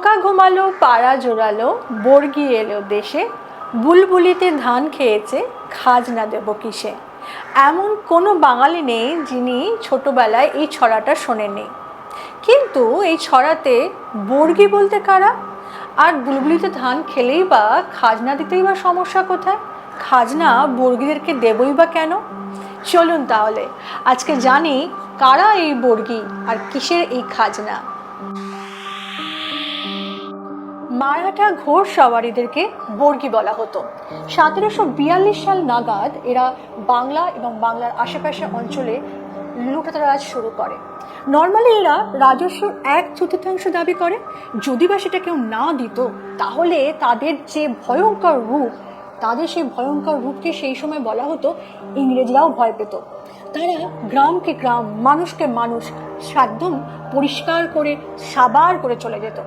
খোকা ঘুমালো, পাড়া জোড়ালো, বর্গি এলো দেশে। বুলবুলিতে ধান খেয়েছে, খাজনা দেব কিসে? এমন কোনো বাঙালি নেই যিনি ছোটবেলায় এই ছড়াটা শোনেননি। কিন্তু এই ছড়াতে বর্গি বলতে কারা? আর বুলবুলিতে ধান খেলেই বা খাজনা দিতেই বা সমস্যা কোথায়? খাজনা বর্গিদেরকে দেবই বা কেন? চলুন তাহলে, আজকে জানি কারা এই বর্গি আর কিসের এই খাজনা। মারাঠা ঘোড় সওয়ারিদেরকে বর্গি বলা হতো। সতেরোশো বিয়াল্লিশ সাল নাগাদ এরা বাংলা এবং বাংলার আশেপাশের অঞ্চলে লুটাতরাজ শুরু করে। নর্মালি এরা রাজস্ব এক চতুর্থাংশ দাবি করে। যদি বা সেটা কেউ না দিত, তাহলে তাদের যে ভয়ঙ্কর রূপ, তাদের সেই ভয়ঙ্কর রূপকে সেই সময় বলা হতো, ইংরেজরাও ভয় পেত। তারা গ্রামকে গ্রাম, মানুষকে মানুষ একদম পরিষ্কার করে, সাবার করে চলে যেত।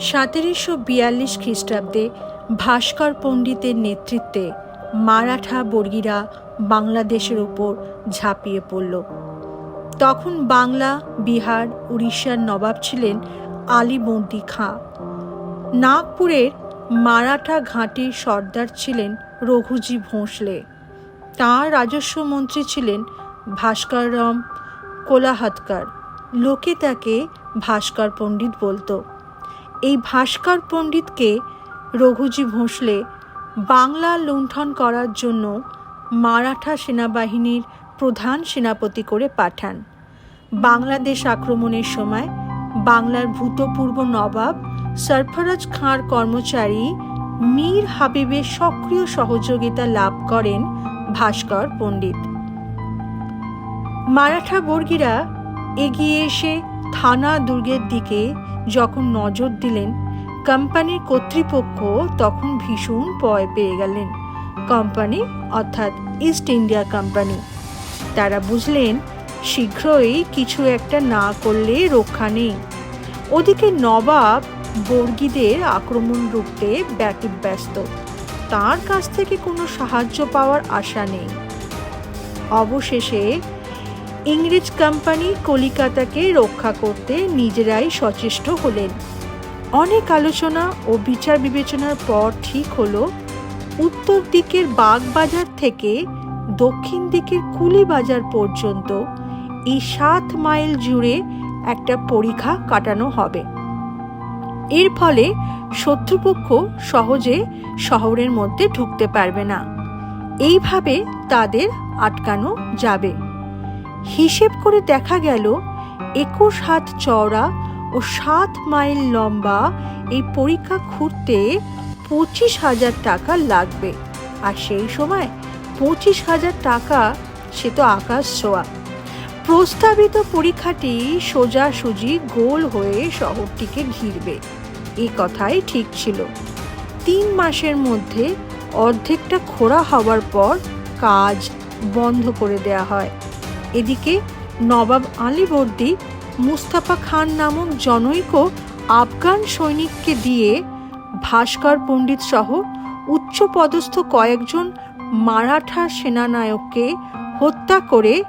সতেরোশো বিয়াল্লিশ খ্রিস্টাব্দে ভাস্কর পণ্ডিতের নেতৃত্বে মারাঠা বর্গীরা বাংলাদেশের উপর ঝাঁপিয়ে পড়ল। তখন বাংলা, বিহার, উড়িষ্যার নবাব ছিলেন আলীবর্দী খাঁ। নাগপুরের মারাঠা ঘাঁটির সর্দার ছিলেন রঘুজি ভোঁসলে। তাঁর রাজস্ব মন্ত্রী ছিলেন ভাস্কররাম কোলাহাতকার। লোকে তাকে ভাস্কর পণ্ডিত বলতো। এই ভাস্কর পণ্ডিতকে রঘুজি ভোঁসলে বাংলা লুণ্ঠন করার জন্য মারাঠা সেনাবাহিনীর প্রধান সেনাপতি করে পাঠান। বাংলাদেশ আক্রমণের সময় বাংলার ভূতপূর্ব নবাব সরফরাজ খাঁর কর্মচারী মীর হাবিবের সক্রিয় সহযোগিতা লাভ করেন ভাস্কর পণ্ডিত। মারাঠা বর্গীরা এগিয়ে এসে থানা দুর্গের দিকে যখন নজর দিলেন, কোম্পানির কর্তৃপক্ষ তখন ভীষণ ভয় পেয়ে গেলেন। কোম্পানি অর্থাৎ ইস্ট ইন্ডিয়া কোম্পানি তারা বুঝলেন, শীঘ্রই কিছু একটা না করলে রক্ষা নেই। ওদিকে নবাব বর্গীদের আক্রমণ রুখতে ব্যতিব্যস্ত তার কাছ থেকে কোনো সাহায্য পাওয়ার আশা নেই। অবশেষে ইংরেজ কোম্পানি কলিকাতাকে রক্ষা করতে নিজেরাই সচেষ্ট হলেন। অনেক আলোচনা ও বিচার বিবেচনার পর ঠিক হলো, উত্তর দিকের বাগবাজার থেকে দক্ষিণ দিকের কুলিবাজার পর্যন্ত এই সাত মাইল জুড়ে একটা পরীক্ষা কাটানো হবে। এর ফলে শত্রুপক্ষ সহজে শহরের মধ্যে ঢুকতে পারবে না। এইভাবে তাদের আটকানো যাবে। হিসেব করে দেখা গেল, একুশ হাত চওড়া ও সাত মাইল লম্বা এই পরীক্ষা খুঁড়তে পঁচিশ হাজার টাকা লাগবে। আর সেই সময় পঁচিশ হাজার টাকা, সে তো আকাশ ছোঁয়া। প্রস্তাবিত পরীক্ষাটি সোজাসুজি গোল হয়ে শহরটিকে ঘিরবে। এই কথাই ঠিক ছিল। তিন মাসের মধ্যে অর্ধেকটা খোঁড়া হওয়ার পর কাজ বন্ধ করে দেয়া হয়। এদিকে নবাব আলীবর্দী মুস্তাফা খান নামক জনৈক আফগান সৈনিককে দিয়ে ভাস্কর পণ্ডিত সহ উচ্চপদস্থ কয়েকজন মারাঠা সেনানায়ককে হত্যা করে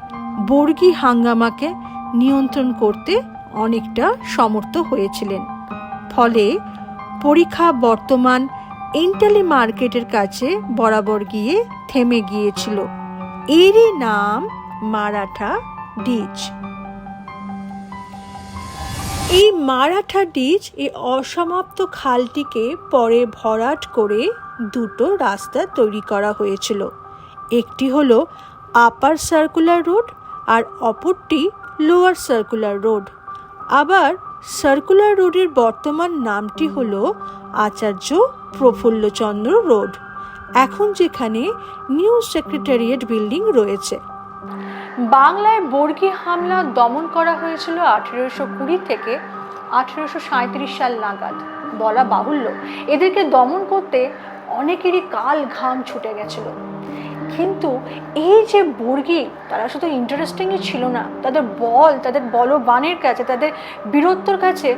বর্গী হাঙ্গামাকে নিয়ন্ত্রণ করতে অনেকটা সমর্থ হয়েছিলেন। ফলে পরীক্ষা বর্তমান ইন্টালি মার্কেটের কাছে বরাবর গিয়ে থেমে গিয়েছিল। এরই নাম মারাঠা ডিচ। এই মারাঠা ডিচ এই অসমাপ্ত খালটিকে পরে ভরাট করে দুটো রাস্তা তৈরি করা হয়েছিল। একটি হলো আপার সার্কুলার রোড আর অপরটি লোয়ার সার্কুলার রোড। আবার সার্কুলার রোডের বর্তমান নামটি হলো আচার্য প্রফুল্লচন্দ্র রোড। এখন যেখানে নিউ সেক্রেটারিয়েট বিল্ডিং রয়েছে। বাংলায় বর্গি হামলা দমন করা হয়েছিল আঠেরোশো কুড়ি থেকে আঠেরোশো সাঁত্রিশ সাল নাগাদ। বলা বাহুল্য। এদেরকে দমন করতে অনেকেরই কাল ঘাম ছুটে গেছিল। কিন্তু এই যে বর্গি, তারা শুধু ইন্টারেস্টিংই ছিল না, তাদের বল, তাদের বলবানের কাছে, তাদের বীরত্বর কাছে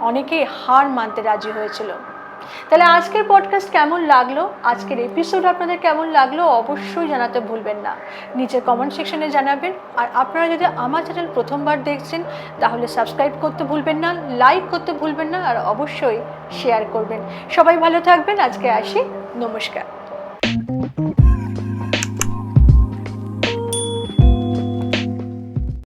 অনেকেই হার মানতে রাজি হয়েছিল। তাহলে আজকের পডকাস্ট কেমন লাগল? আজকের এপিসোড আপনাদের কেমন লাগল? অবশ্যই জানাতে ভুলবেন না। নিচে কমেন্ট সেকশনে জানাবেন। আর আপনারা যদি আমার চ্যানেল প্রথমবার দেখছেন, তাহলে সাবস্ক্রাইব করতে ভুলবেন না লাইক করতে ভুলবেন না, আর অবশ্যই শেয়ার করবেন। সবাই ভালো থাকবেন। আজকে আসি। নমস্কার।